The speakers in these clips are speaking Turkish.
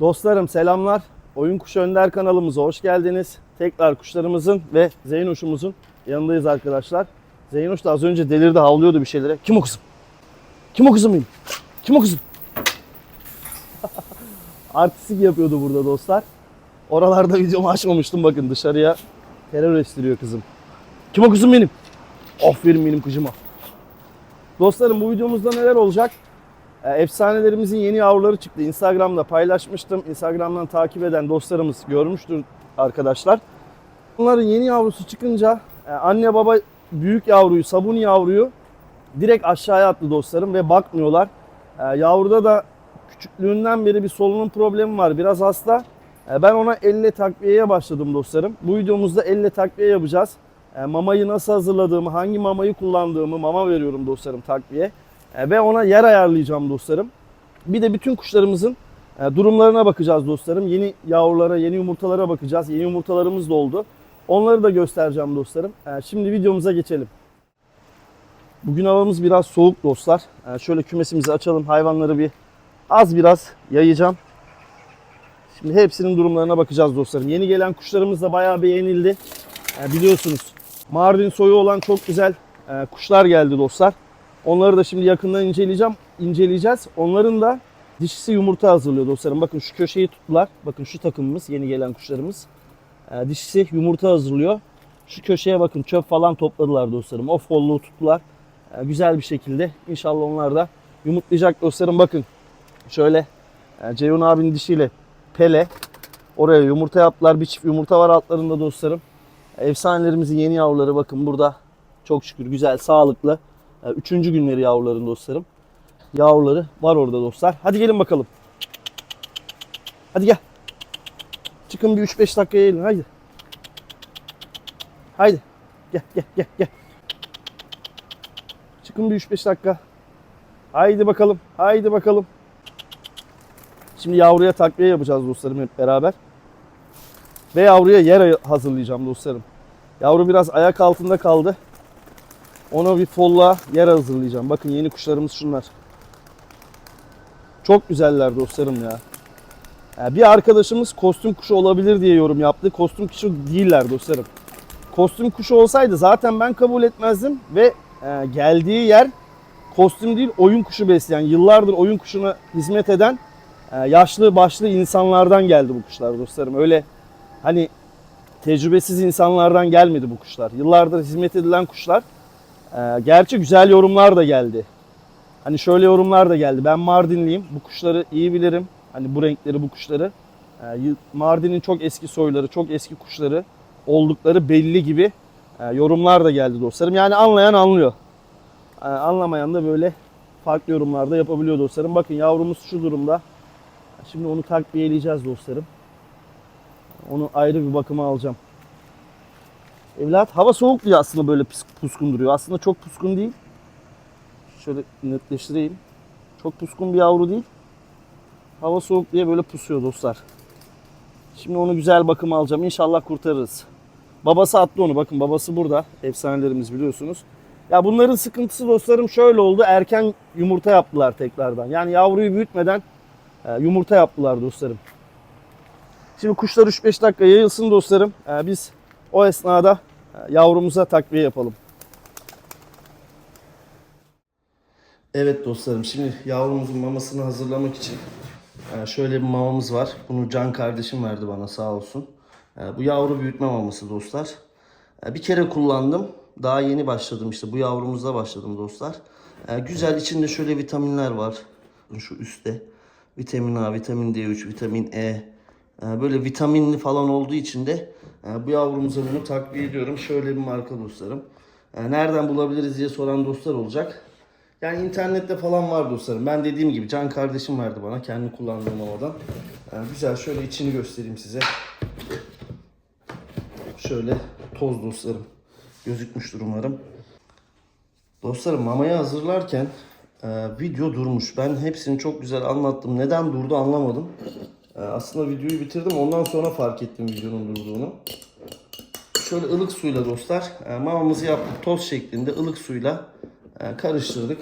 Dostlarım selamlar. Oyun Kuşu Önder kanalımıza hoş geldiniz. Tekrar kuşlarımızın ve Zeynoş'umuzun yanındayız arkadaşlar. Zeynoş da az önce delirdi havlıyordu bir şeylere. Kim o kızım? Kim o kızım benim? Kim o kızım? Artistik yapıyordu burada dostlar. Oralarda videomu açmamıştım bakın dışarıya terör estiriyor kızım. Kim o kızım benim? Aferin benim kızıma. Dostlarım bu videomuzda neler olacak? Ee, Efsanelerimizin yeni yavruları çıktı. Instagram'da paylaşmıştım. Instagram'dan takip eden dostlarımız görmüştür arkadaşlar. Bunların yeni yavrusu çıkınca e, anne baba büyük yavruyu, sabun yavruyu direkt aşağıya attı dostlarım ve bakmıyorlar. E, Yavruda da küçüklüğünden beri bir solunum problemi var. Biraz hasta. E, Ben ona elle takviyeye başladım dostlarım. Bu videomuzda elle takviye yapacağız. E, Mamayı nasıl hazırladığımı, hangi mamayı kullandığımı mama veriyorum dostlarım takviye. E, Ve ona yer ayarlayacağım dostlarım. Bir de bütün kuşlarımızın e, durumlarına bakacağız dostlarım. Yeni yavrulara, yeni yumurtalara bakacağız. Yeni yumurtalarımız da oldu. Onları da göstereceğim dostlarım. E, Şimdi videomuza geçelim. Bugün havamız biraz soğuk dostlar. Şöyle kümesimizi açalım. Hayvanları bir az biraz yayacağım. Şimdi hepsinin durumlarına bakacağız dostlarım. Yeni gelen kuşlarımız da bayağı beğenildi. Biliyorsunuz Mardin soyu olan çok güzel kuşlar geldi dostlar. Onları da şimdi yakından inceleyeceğim. inceleyeceğiz. Onların da dişisi yumurta hazırlıyor dostlarım. Bakın şu köşeyi tuttular. Bakın şu takımımız, yeni gelen kuşlarımız. E, dişisi yumurta hazırlıyor. Şu köşeye bakın çöp falan topladılar dostlarım. O folluğu tuttular. E, güzel bir şekilde. İnşallah onlar da yumurtlayacak dostlarım. Bakın şöyle e, Ceyhun abinin dişiyle Pele oraya yumurta yaptılar. Bir çift yumurta var altlarında dostlarım. Efsanelerimizin yeni yavruları bakın burada. Çok şükür güzel, sağlıklı. E, Üçüncü günleri yavruların dostlarım. Yavruları var orada dostlar. Hadi gelin bakalım. Hadi gel. Çıkın bir 3-5 dakikaya gelin. Haydi. Haydi. Gel gel gel gel. Çıkın bir 3-5 dakika. Haydi bakalım. Haydi bakalım. Şimdi yavruya takviye yapacağız dostlarım hep beraber. Ve yavruya yer hazırlayacağım dostlarım. Yavru biraz ayak altında kaldı. Ona bir folla yer hazırlayacağım. Bakın yeni kuşlarımız şunlar. Çok güzeller dostlarım ya. Bir arkadaşımız kostüm kuşu olabilir diye yorum yaptı. Kostüm kuşu değiller dostlarım. Kostüm kuşu olsaydı zaten ben kabul etmezdim ve e, geldiği yer kostüm değil oyun kuşu besleyen, yıllardır oyun kuşuna hizmet eden e, yaşlı başlı insanlardan geldi bu kuşlar dostlarım. Öyle hani tecrübesiz insanlardan gelmedi bu kuşlar. Yıllardır hizmet edilen kuşlar. E, gerçi güzel yorumlar da geldi. Hani şöyle yorumlar da geldi. Ben Mardinliyim. Bu kuşları iyi bilirim. Hani bu renkleri, bu kuşları. E, yı- Mardin'in çok eski soyları, çok eski kuşları oldukları belli gibi e, yorumlar da geldi dostlarım. Yani anlayan anlıyor. E, anlamayan da böyle farklı yorumlar da yapabiliyor dostlarım. Bakın yavrumuz şu durumda. Şimdi onu takviyeleyeceğiz dostlarım. Onu ayrı bir bakıma alacağım. Evlat hava soğuk diye aslında böyle puskun duruyor. Aslında çok puskun değil. Şöyle netleştireyim. Çok puskun bir yavru değil. Hava soğuk diye böyle pusuyor dostlar. Şimdi onu güzel bakıma alacağım. İnşallah kurtarırız. Babası attı onu. Bakın babası burada. Efsanelerimiz biliyorsunuz. Ya bunların sıkıntısı dostlarım şöyle oldu. Erken yumurta yaptılar tekrardan. Yani yavruyu büyütmeden e, yumurta yaptılar dostlarım. Şimdi kuşlar 3-5 dakika yayılsın dostlarım. E, Biz o esnada e, yavrumuza takviye yapalım. Evet dostlarım şimdi yavrumuzun mamasını hazırlamak için e, şöyle bir mamamız var. Bunu Can kardeşim verdi bana sağ olsun. E, Bu yavru büyütme maması dostlar. Bir kere kullandım. Daha yeni başladım işte bu yavrumuzda başladım dostlar. Güzel içinde şöyle vitaminler var. Şu üstte. Vitamin A, vitamin D3, vitamin E. E, Böyle vitaminli falan olduğu için de e, bu yavrumuza bunu takviye ediyorum. Şöyle bir marka dostlarım. E, Nereden bulabiliriz diye soran dostlar olacak. Yani internette falan var dostlarım. Ben dediğim gibi Can kardeşim verdi bana kendi kullandığım mamadan. E, Güzel şöyle içini göstereyim size. Şöyle toz dostlarım. Gözükmüştür umarım. Dostlarım mamayı hazırlarken video durmuş. Ben hepsini çok güzel anlattım. Neden durdu anlamadım. E, aslında videoyu bitirdim. Ondan sonra fark ettim videonun durduğunu. Şöyle ılık suyla dostlar e, mamamızı yaptık. Toz şeklinde ılık suyla e, karıştırdık.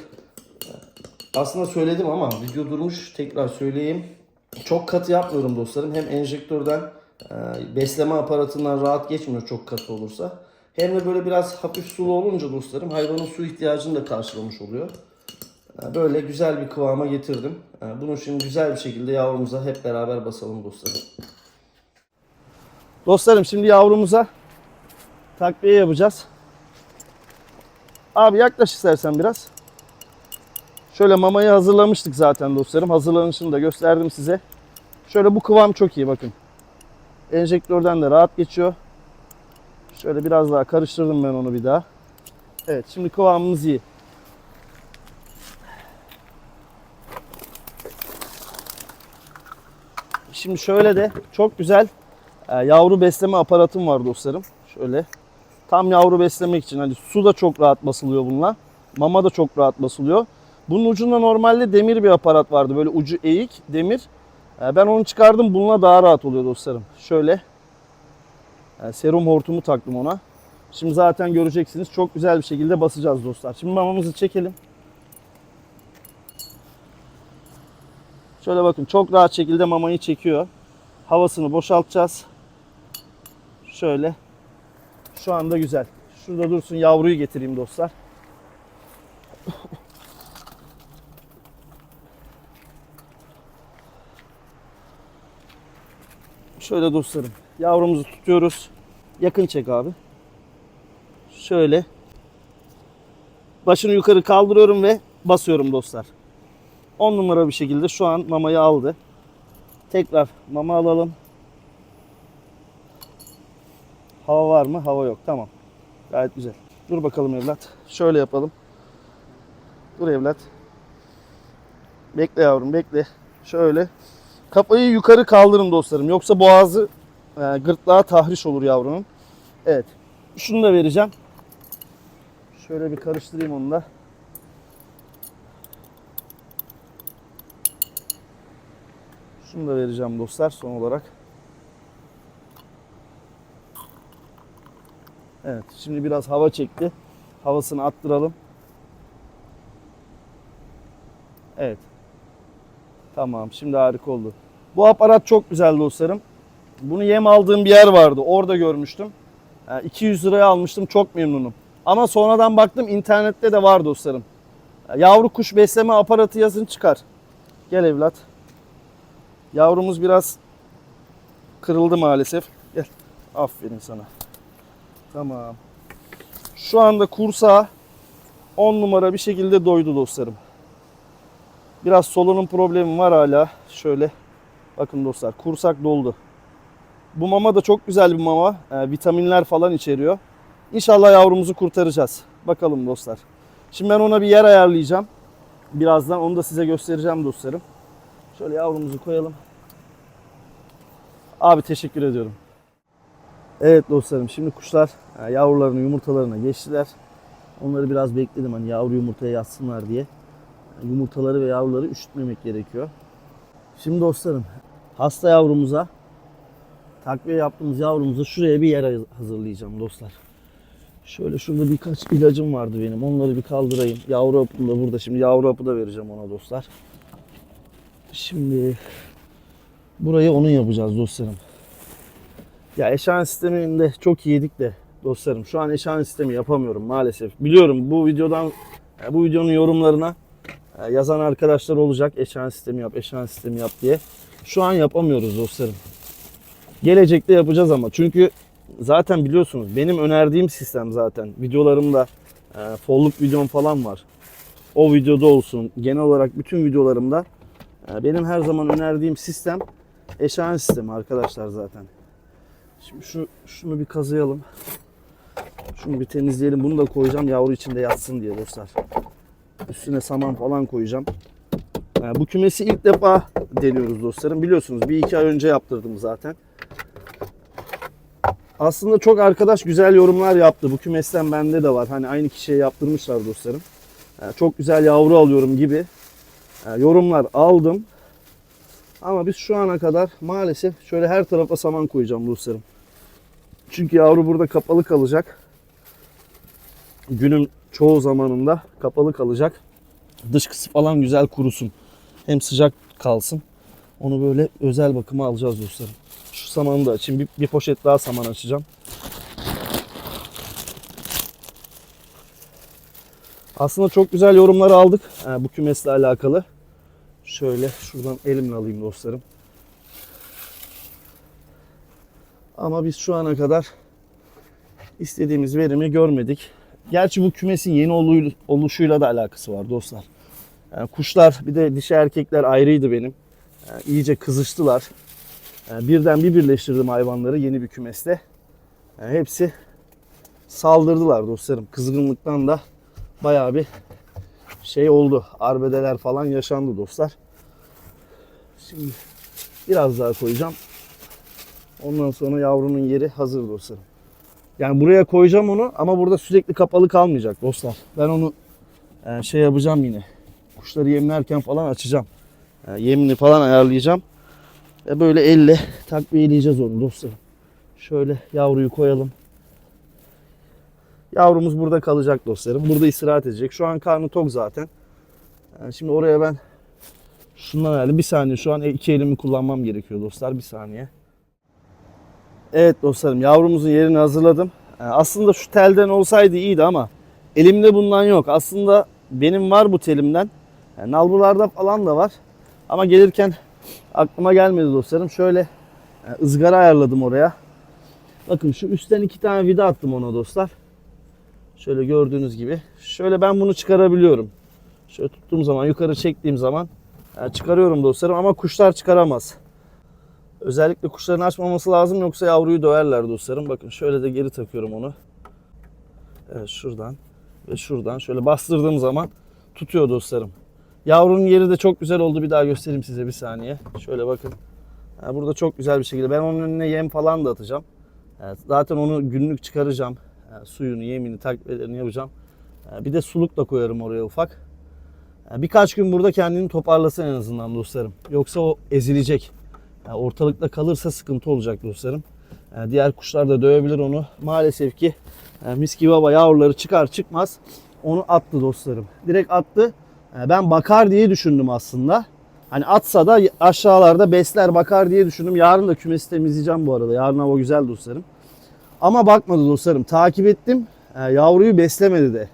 Aslında söyledim ama video durmuş. Tekrar söyleyeyim. Çok katı yapmıyorum dostlarım. Hem enjektörden e, besleme aparatından rahat geçmiyor çok katı olursa. Hem de böyle biraz hafif sulu olunca dostlarım hayvanın su ihtiyacını da karşılamış oluyor. Böyle güzel bir kıvama getirdim. Bunu şimdi güzel bir şekilde yavrumuza hep beraber basalım dostlarım. Dostlarım şimdi yavrumuza takviye yapacağız. Abi yaklaş istersen biraz. Şöyle mamayı hazırlamıştık zaten dostlarım. Hazırlanışını da gösterdim size. Şöyle bu kıvam çok iyi bakın. Enjektörden de rahat geçiyor. Şöyle biraz daha karıştırdım ben onu bir daha. Evet şimdi kıvamımız iyi. Şimdi şöyle de çok güzel e, yavru besleme aparatım var dostlarım. Şöyle tam yavru beslemek için hani su da çok rahat basılıyor bununla. Mama da çok rahat basılıyor. Bunun ucunda normalde demir bir aparat vardı. Böyle ucu eğik demir. E, Ben onu çıkardım. Bununla daha rahat oluyor dostlarım. Şöyle e, serum hortumu taktım ona. Şimdi zaten göreceksiniz. Çok güzel bir şekilde basacağız dostlar. Şimdi mamamızı çekelim. Şöyle bakın çok rahat şekilde mamayı çekiyor. Havasını boşaltacağız. Şöyle. Şu anda güzel. Şurada dursun yavruyu getireyim dostlar. Şöyle dostlarım. Yavrumuzu tutuyoruz. Yakın çek abi. Şöyle. Başını yukarı kaldırıyorum ve basıyorum dostlar. 10 numara bir şekilde şu an mamayı aldı. Tekrar mama alalım. Hava var mı? Hava yok. Tamam. Gayet güzel. Dur bakalım evlat. Şöyle yapalım. Dur evlat. Bekle yavrum bekle. Şöyle. Kafayı yukarı kaldırın dostlarım. Yoksa boğazı e, gırtlağa tahriş olur yavrunun. Evet. Şunu da vereceğim. Şöyle bir karıştırayım onu da. Şunu da vereceğim dostlar son olarak. Evet şimdi biraz hava çekti. Havasını attıralım. Evet. Tamam şimdi harika oldu. Bu aparat çok güzel dostlarım. Bunu yem aldığım bir yer vardı. Orada görmüştüm. Yani 200 liraya almıştım. Çok memnunum. Ama sonradan baktım internette de var dostlarım. Yavru kuş besleme aparatı yazın çıkar. Gel evlat. Yavrumuz biraz kırıldı maalesef. Gel. Aferin sana. Tamam. Şu anda kursağı 10 numara bir şekilde doydu dostlarım. Biraz solunum problemi var hala. Şöyle. Bakın dostlar kursak doldu. Bu mama da çok güzel bir mama. Ee, vitaminler falan içeriyor. İnşallah yavrumuzu kurtaracağız. Bakalım dostlar. Şimdi ben ona bir yer ayarlayacağım. Birazdan onu da size göstereceğim dostlarım. Şöyle yavrumuzu koyalım. Abi teşekkür ediyorum. Evet dostlarım şimdi kuşlar e, yavrularını yumurtalarına geçtiler. Onları biraz bekledim hani yavru yumurtaya yatsınlar diye. Yumurtaları ve yavruları üşütmemek gerekiyor. Şimdi dostlarım hasta yavrumuza takviye yaptığımız yavrumuza şuraya bir yer hazırlayacağım dostlar. Şöyle şurada birkaç ilacım vardı benim. Onları bir kaldırayım. Yavru hapım da burada. Şimdi yavru hapı da vereceğim ona dostlar. Şimdi burayı onun yapacağız dostlarım. Ya eşan sisteminde çok iyi yedik de dostlarım. Şu an eşan sistemi yapamıyorum maalesef. Biliyorum bu videodan bu videonun yorumlarına e, yazan arkadaşlar olacak. Eşan sistemi yap, eşan sistemi yap diye. Şu an yapamıyoruz dostlarım. Gelecekte yapacağız ama. Çünkü zaten biliyorsunuz benim önerdiğim sistem zaten. Videolarımda e, folluk videom falan var. O videoda olsun. Genel olarak bütün videolarımda benim her zaman önerdiğim sistem eşan sistemi arkadaşlar zaten. Şimdi şu şunu bir kazıyalım. Şunu bir temizleyelim. Bunu da koyacağım yavru içinde yatsın diye dostlar. Üstüne saman falan koyacağım. Yani bu kümesi ilk defa deniyoruz dostlarım. Biliyorsunuz bir iki ay önce yaptırdım zaten. Aslında çok arkadaş güzel yorumlar yaptı. Bu kümesten bende de var. Hani aynı kişiye yaptırmışlar dostlarım. Yani çok güzel yavru alıyorum gibi yorumlar aldım. Ama biz şu ana kadar maalesef şöyle her tarafa saman koyacağım dostlarım. Çünkü yavru burada kapalı kalacak. Günün çoğu zamanında kapalı kalacak. Dışkısı falan güzel kurusun. Hem sıcak kalsın. Onu böyle özel bakıma alacağız dostlarım. Şu samanı da açayım. Bir, bir poşet daha saman açacağım. Aslında çok güzel yorumlar aldık e, bu kümesle alakalı. Şöyle şuradan elimle alayım dostlarım. Ama biz şu ana kadar istediğimiz verimi görmedik. Gerçi bu kümesin yeni olu- oluşuyla da alakası var dostlar. Yani kuşlar bir de dişi erkekler ayrıydı benim. Yani iyice kızıştılar. Yani birden bir birleştirdim hayvanları yeni bir kümeste. Yani hepsi saldırdılar dostlarım. Kızgınlıktan da bayağı bir şey oldu. Arbedeler falan yaşandı dostlar. Şimdi biraz daha koyacağım. Ondan sonra yavrunun yeri hazır dostlarım. Yani buraya koyacağım onu ama burada sürekli kapalı kalmayacak dostlar. Ben onu e, şey yapacağım yine. Kuşları yemlerken falan açacağım. E, yemini falan ayarlayacağım. Ve böyle elle takviyeleyeceğiz onu dostlarım. Şöyle yavruyu koyalım. Yavrumuz burada kalacak dostlarım. Burada istirahat edecek. Şu an karnı tok zaten. Yani şimdi oraya ben şundan ayarlayayım. Bir saniye şu an iki elimi kullanmam gerekiyor dostlar. Bir saniye. Evet dostlarım yavrumuzun yerini hazırladım. Yani aslında şu telden olsaydı iyiydi ama elimde bundan yok. Aslında benim var bu telimden. Yani nalburlarda falan da var. Ama gelirken aklıma gelmedi dostlarım. Şöyle yani ızgara ayarladım oraya. Bakın şu üstten iki tane vida attım ona dostlar. Şöyle gördüğünüz gibi. Şöyle ben bunu çıkarabiliyorum. Şöyle tuttuğum zaman yukarı çektiğim zaman yani çıkarıyorum dostlarım ama kuşlar çıkaramaz. Özellikle kuşların açmaması lazım yoksa yavruyu döverler dostlarım. Bakın şöyle de geri takıyorum onu. Evet şuradan ve şuradan şöyle bastırdığım zaman tutuyor dostlarım. Yavrunun yeri de çok güzel oldu. Bir daha göstereyim size bir saniye. Şöyle bakın. Ha, burada çok güzel bir şekilde. Ben onun önüne yem falan da atacağım. Evet, zaten onu günlük çıkaracağım. Ha, suyunu, yemini, takviyelerini yapacağım. Ha, bir de suluk da koyarım oraya ufak. Ha, birkaç gün burada kendini toparlasın en azından dostlarım. Yoksa o ezilecek. Ortalıkta kalırsa sıkıntı olacak dostlarım. Diğer kuşlar da dövebilir onu. Maalesef ki ha, Miski Baba yavruları çıkar çıkmaz onu attı dostlarım. Direkt attı. Ben bakar diye düşündüm aslında. Hani atsa da aşağılarda besler bakar diye düşündüm. Yarın da kümesi temizleyeceğim bu arada. Yarın hava güzel dostlarım. Ama bakmadı dostlarım. Takip ettim. Ee, yavruyu beslemedi de.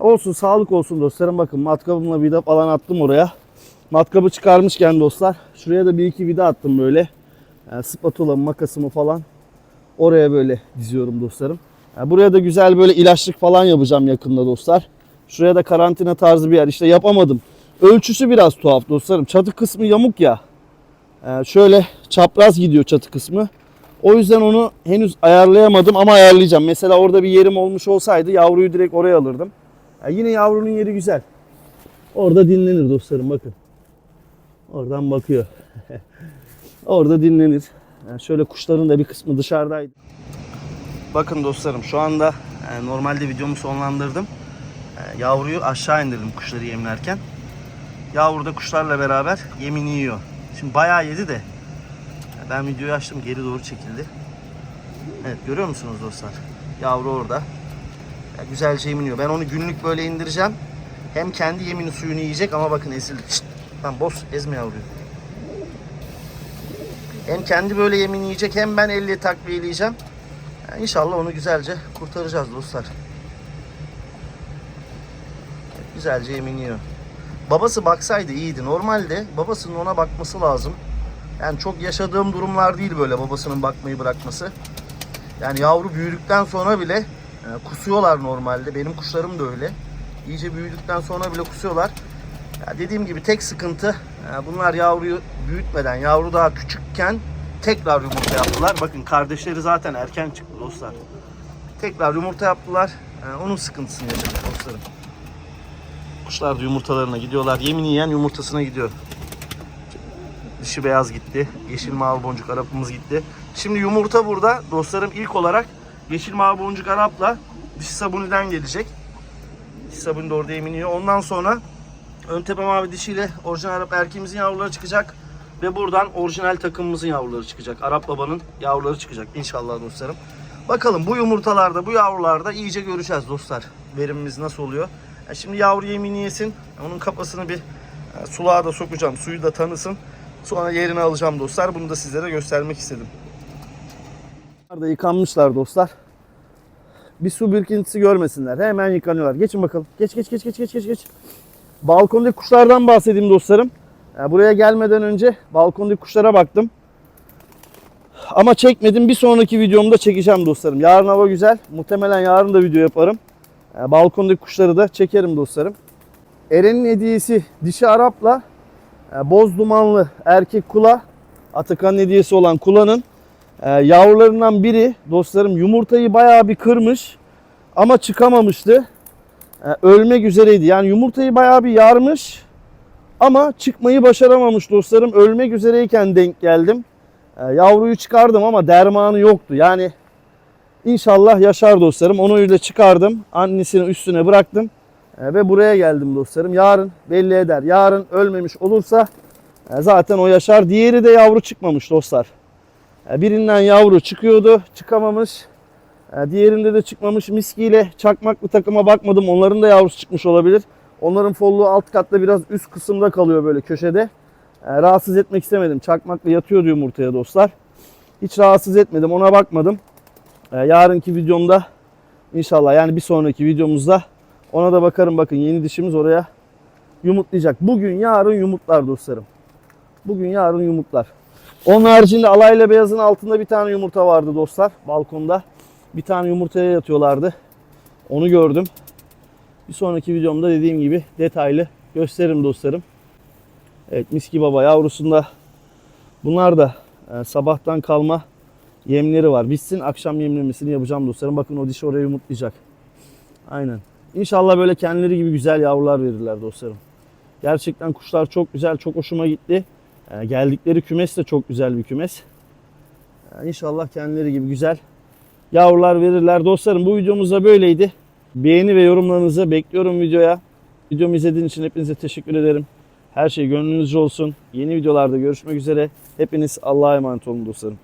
Olsun sağlık olsun dostlarım. Bakın matkabımla vida falan attım oraya. Matkabı çıkarmışken dostlar. Şuraya da bir iki vida attım böyle. Yani spatula makasımı falan. Oraya böyle diziyorum dostlarım. Yani buraya da güzel böyle ilaçlık falan yapacağım yakında dostlar. Şuraya da karantina tarzı bir yer. İşte yapamadım. Ölçüsü biraz tuhaf dostlarım. Çatı kısmı yamuk ya. Ee, şöyle çapraz gidiyor çatı kısmı. O yüzden onu henüz ayarlayamadım ama ayarlayacağım. Mesela orada bir yerim olmuş olsaydı yavruyu direkt oraya alırdım. Ya yine yavrunun yeri güzel. Orada dinlenir dostlarım bakın. Oradan bakıyor. orada dinlenir. Yani şöyle kuşların da bir kısmı dışarıdaydı. Bakın dostlarım şu anda e, normalde videomu sonlandırdım. E, Yavruyu aşağı indirdim kuşları yemlerken. Yavru da kuşlarla beraber yemini yiyor. Şimdi bayağı yedi de ben videoyu açtım geri doğru çekildi. Evet görüyor musunuz dostlar? Yavru orada. Ya, güzelce yemin yiyor. Ben onu günlük böyle indireceğim. Hem kendi yemini suyunu yiyecek ama bakın ezildi. Şşt, lan boz ezme yavruyu. Hem kendi böyle yemin yiyecek hem ben elle takviyeleyeceğim. Yani inşallah onu güzelce kurtaracağız dostlar. Güzelce yemin yiyor. Babası baksaydı iyiydi. Normalde babasının ona bakması lazım. Yani çok yaşadığım durumlar değil böyle babasının bakmayı bırakması. Yani yavru büyüdükten sonra bile e, kusuyorlar normalde. Benim kuşlarım da öyle. İyice büyüdükten sonra bile kusuyorlar. Ya dediğim gibi tek sıkıntı e, bunlar yavruyu büyütmeden, yavru daha küçükken tekrar yumurta yaptılar. Bakın kardeşleri zaten erken çıktı dostlar. Tekrar yumurta yaptılar. E, onun sıkıntısını yaşadık dostlarım. Kuşlar da yumurtalarına gidiyorlar. Yemin yiyen yumurtasına gidiyor. Dışı beyaz gitti. Yeşil mavi boncuk Arap'ımız gitti. Şimdi yumurta burada. Dostlarım ilk olarak yeşil mavi boncuk Arap'la dişi sabuniden gelecek. Dişi sabuni de orada eminiyor. Ondan sonra ön tepe mavi dişiyle orijinal Arap erkeğimizin yavruları çıkacak. Ve buradan orijinal takımımızın yavruları çıkacak. Arap babanın yavruları çıkacak inşallah dostlarım. Bakalım bu yumurtalarda, bu yavrularda iyice göreceğiz dostlar. Verimimiz nasıl oluyor? Ya şimdi yavru yemini yesin. Onun kafasını bir e, suluğa da sokacağım. Suyu da tanısın. Sonra yerini alacağım dostlar. Bunu da sizlere göstermek istedim. Bunlar yıkanmışlar dostlar. Bir su birikintisi görmesinler. Hemen yıkanıyorlar. Geçin bakalım. Geç geç geç geç geç geç geç. Balkondaki kuşlardan bahsedeyim dostlarım. Buraya gelmeden önce balkondaki kuşlara baktım. Ama çekmedim. Bir sonraki videomda çekeceğim dostlarım. Yarın hava güzel. Muhtemelen yarın da video yaparım. Balkondaki kuşları da çekerim dostlarım. Eren'in hediyesi dişi Arap'la boz dumanlı erkek kula Atakan'ın hediyesi olan kulanın e, yavrularından biri dostlarım yumurtayı bayağı bir kırmış ama çıkamamıştı. E, ölmek üzereydi. Yani yumurtayı bayağı bir yarmış ama çıkmayı başaramamış dostlarım. Ölmek üzereyken denk geldim. E, yavruyu çıkardım ama dermanı yoktu. Yani inşallah yaşar dostlarım. Onu öyle çıkardım. Annesinin üstüne bıraktım. E, ve buraya geldim dostlarım. Yarın belli eder. Yarın ölmemiş olursa e, zaten o yaşar. Diğeri de yavru çıkmamış dostlar. E, birinden yavru çıkıyordu. Çıkamamış. Diğerinde de çıkmamış. Miskiyle çakmaklı takıma bakmadım. Onların da yavrusu çıkmış olabilir. Onların folluğu alt katta biraz üst kısımda kalıyor böyle köşede. Rahatsız etmek istemedim. Çakmaklı yatıyordu yumurtaya dostlar. Hiç rahatsız etmedim. Ona bakmadım. Yarınki videomda inşallah yani bir sonraki videomuzda ona da bakarım. Bakın yeni dişimiz oraya yumurtlayacak. Bugün yarın yumurtlar dostlarım. Bugün yarın yumurtlar. Onun haricinde alayla beyazın altında bir tane yumurta vardı dostlar balkonda. Bir tane yumurtaya yatıyorlardı. Onu gördüm. Bir sonraki videomda dediğim gibi detaylı gösteririm dostlarım. Evet miski baba yavrusunda bunlar da e, sabahtan kalma yemleri var. Bitsin akşam yemlemesini yapacağım dostlarım. Bakın o dişi oraya yumurtlayacak. Aynen. İnşallah böyle kendileri gibi güzel yavrular verirler dostlarım. Gerçekten kuşlar çok güzel, çok hoşuma gitti. E, geldikleri kümes de çok güzel bir kümes. E, inşallah kendileri gibi güzel yavrular verirler. Dostlarım bu videomuz da böyleydi. Beğeni ve yorumlarınızı bekliyorum videoya. Videomu izlediğiniz için hepinize teşekkür ederim. Her şey gönlünüzce olsun. Yeni videolarda görüşmek üzere. Hepiniz Allah'a emanet olun dostlarım.